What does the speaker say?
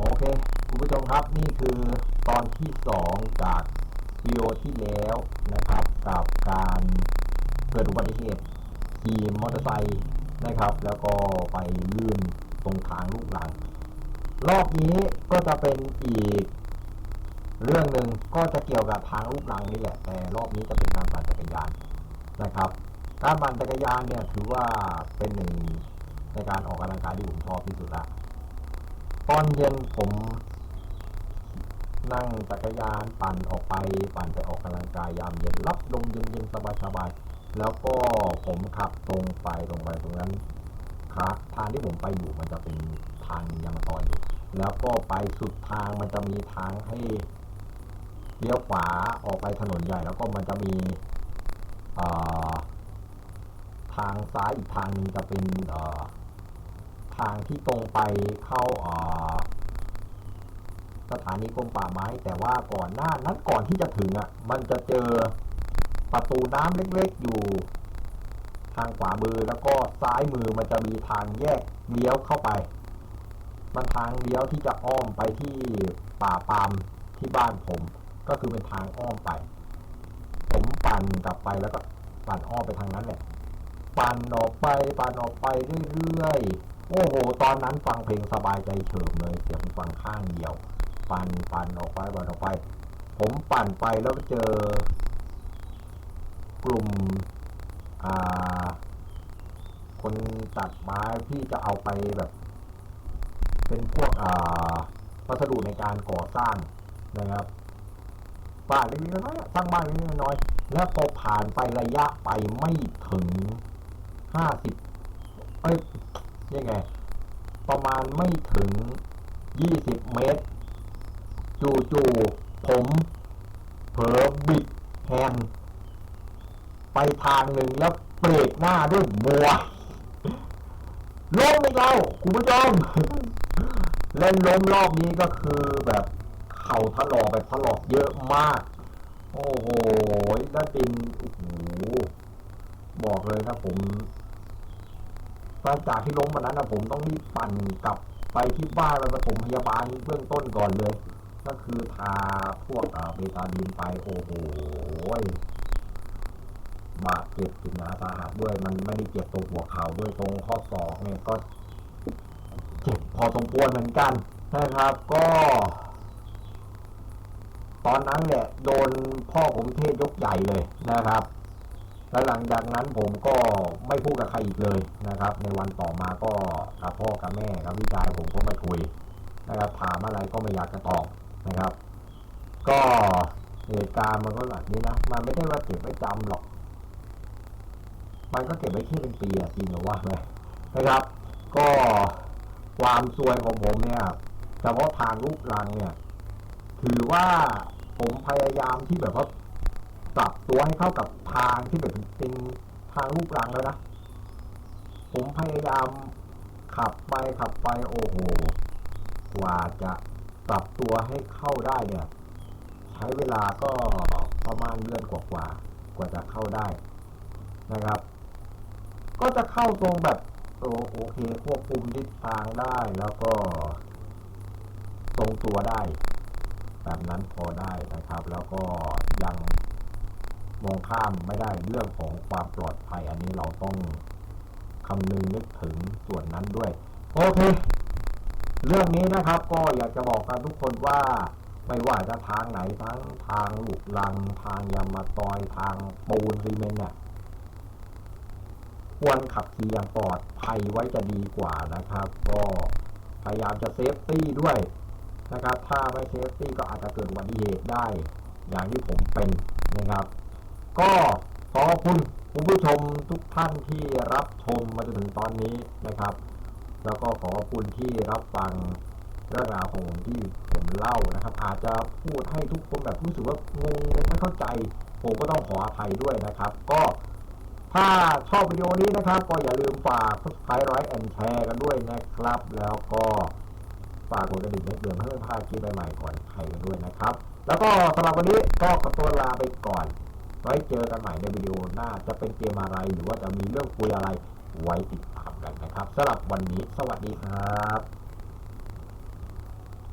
โอเค คุณผู้ชมครับนี่คือตอนที่สองจากวิดีโอที่แล้วนะครับกับการเกิดอุบัติเหตุขี่มอเตอร์ไซค์นะครับ แล้วก็ไปลื่นตรงทางลูกหลัง รอบนี้ก็จะเป็นอีก เรื่องหนึ่งก็จะเกี่ยวกับทางลูกหลังนี่แหละ แต่รอบนี้จะเป็นการปั่นจักรยานนะครับการปั่นจักรยานเนี่ยถือว่าเป็นหนึ่งในการออกกำลังกายที่ผมชอบที่สุดละ ตอนเย็นผมนั่งจักรยานปั่นออกไป ปั่นไปออกกำลังกายยามเย็นรับลมเย็นๆสบายๆแล้วก็ผมขับตรงไปตรงไปตรงนั้นครับทางที่ผมไปอยู่มันจะเป็นทางยางมตอยอยู่แล้วก็ไปสุดทางมันจะมีทางให้เลี้ยวขวาออกไปถนนใหญ่ แล้วก็มันจะมีทางซ้ายอีกทางหนึงจะเป็นอ ทางที่ตรงไปเข้าสถานีกรมป่าไม้ แต่ว่าก่อนหน้านั้นก่อนที่จะถึงอะ มันจะเจอประตูน้ำเล็กๆอยู่ ทางขวามือแล้วก็ซ้ายมือมันจะมีทางแยกเลี้ยวเข้าไป มันทางเลี้ยวที่จะอ้อมไปที่ป่าปามที่บ้านผม ก็คือเป็นทางอ้อมไป ผมปั่นกลับไปแล้วก็ปั่นอ้อมไปทางนั้นแหละปั่นออกไปปั่นออกไปเรื่อยๆ โอ้โห ตอนนั้นฟังเพลงสบายใจเฉิมเลยเสียงฟังข้างเดียว ปั่นปั่นออกไปปั่นออกไป ผมปั่นไปแล้วก็เจอกลุ่มคนตัดไม้ที่จะเอาไปแบบ เป็นพวกอ่าวัสดุในการก่อสร้างนะครับบ้านเล็กๆน้อยๆสร้างบ้านเล็กๆน้อยๆแล้วพอผ่านไประยะไปไม่ถึงห้าสิบเอ้ย ยังไง ประมาณไม่ถึงยี่สิบเมตร จู่ๆผม เผลอบิดแฮนไปทางหนึ่งแล้วเบรกหน้าด้วยมัวล้มอีกแล้วคุณผู้ชมเล่นล้มรอบนี้ก็คือแบบเข่าถลอกแบบถลอกเยอะมาก โอ้โหแล้วดินโอ้โหบอกเลยนะผม หลังจากที่ล้มวันนั้นนะผมต้องรีบปั่นกลับไปที่บ้านไปปฐมพยาบาลเบื้องต้นก่อนเลย ก็คือทาพวกเบตาดีนไปโอ้โหบาดเจ็บถึงหนาสาหัสด้วย มันไม่ได้เจ็บตรงหัวเข่าด้วยตรงข้อศอกเนี่ยก็เจ็บพอสมควรเหมือนกันนะครับ ก็ ตอนนั้นเนี่ยโดนพ่อผมเทศยกใหญ่เลยนะครับ แล้วหลังจากนั้นผมก็ไม่พูดกับใครอีกเลยนะครับ ในวันต่อมาก็กับพ่อกับแม่กับพี่ชายผมก็ไม่คุยนะครับถามอะไรก็ไม่อยากจะตอบนะครับ ก็เหตุการณ์มันก็แบบนี้นะมันไม่ได้ว่าเก็บไว้จำหรอก มันก็เก็บไว้แค่เป็นปีอะจริงหรือว่าไหมนะครับ ก็ความซวยของผมเนี่ยเฉพาะทางลูกรังเนี่ย ถือว่าผมพยายามที่แบบว่า ปรับตัวให้เข้ากับทางที่แบบเป็นทางลูกรังแล้วนะ ผมพยายามขับไปขับไปโอ้โห กว่าจะปรับตัวให้เข้าได้เนี่ย ใช้เวลาก็ประมาณเดือนกว่ากว่ากว่าจะเข้าได้นะครับ ก็จะเข้าตรงแบบโอโอเคควบคุมทิศทางได้แล้วก็ทรงตัวได้ แบบนั้นพอได้นะครับ แล้วก็ยัง มองข้ามไม่ได้เรื่องของความปลอดภัย อันนี้เราต้องคำนึงนึกถึงส่วนนั้นด้วย โอเค เรื่องนี้นะครับก็อยากจะบอกกับทุกคนว่าไม่ว่าจะทางไหนทั้งทางลูกลัง ทางยามาตอยทางปูนซีเมนเนี่ยควรขับขี่อย่างปลอดภัยไว้จะดีกว่านะครับ ก็พยายามจะเซฟตี้ด้วยนะครับ ถ้าไม่เซฟตี้ก็อาจจะเกิดอุบัติเหตุได้ อย่างที่ผมเป็นนะครับ ก็ขอบคุณคุณผู้ชมทุกท่านที่รับชมมาจนถึงตอนนี้นะครับ แล้วก็ขอบคุณที่รับฟังเรื่องราวของผมที่ผมเล่านะครับ อาจจะพูดให้ทุกคนแบบรู้สึกว่างงไม่เข้าใจ ผมก็ต้องขออภัยด้วยนะครับ ก็ถ้าชอบวิดีโอนี้นะครับ ก็อย่าลืมฝาก subscribe ไลค์แอนแชร์กันด้วยนะครับ แล้วก็ฝากกดกระดิ่งแจ้งเตือนเพื่อไม่พลาดคลิปใหม่ๆก่อนใครกันด้วยนะครับ แล้วก็สำหรับวันนี้ก็ขอตัวลาไปก่อน ไว้เจอกันใหม่ในวิดีโอหน้าจะเป็นเกมอะไร หรือว่าจะมีเรื่องคุยอะไรไว้ติดตามกันนะครับสำหรับวันนี้ สวัสดีครับ